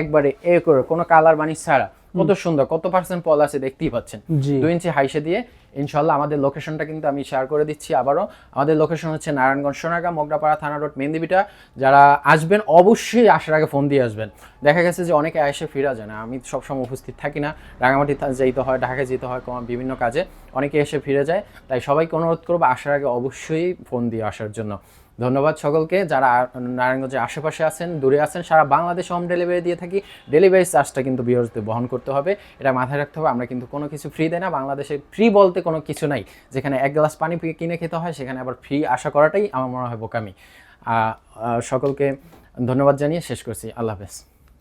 একবারে এ করে কোনো কালার বানিশ ছাড়া। কত সুন্দর কত পার্সেন্ট পল আছে দেখতেই পাচ্ছেন। দুই ইঞ্চি হাইসে দিয়ে ইনশাল্লাহ আমাদের লোকেশনটা কিন্তু আমি শেয়ার করে দিচ্ছি আবারও। আমাদের লোকেশন হচ্ছে নারায়ণগঞ্জ সোনাগা মোগরাপাড়া থানা রোড মেন্দিবিটা যারা আসবেন অবশ্যই আসার আগে ফোন দিয়ে আসবেন। দেখা গেছে যে অনেকে এসে ফিরা যায় না আমি সবসময় উপস্থিত থাকি না। রাঙামাটি যেতে হয় ঢাকায় যেতে হয় কোনো বিভিন্ন কাজে। অনেকে এসে ফিরে যায় তাই সবাইকে অনুরোধ করব আসার আগে অবশ্যই ফোন দিয়ে আসার জন্য। ধন্যবাদ সকলকে, যারা নারায়ণগঞ্জের আশেপাশে আছেন, দূরে আছেন, সারা বাংলাদেশে হোম ডেলিভারি দিয়ে থাকি। ডেলিভারি চার্জটা কিন্তু বিহরতে বহন করতে হবে, এটা মাথায় রাখতে হবে। আমরা কিন্তু কোনো কিছু ফ্রি দেয় না, বাংলাদেশে ফ্রি বলতে কোনো কিছু নাই। যেখানে এক গ্লাস পানি কিনে খেতে হয়, সেখানে আবার ফ্রি আশা করাটাই আমার মনে হয় বোকামি। সকলকে ধন্যবাদ জানিয়ে শেষ করছি। আল্লাহ হাফেজ।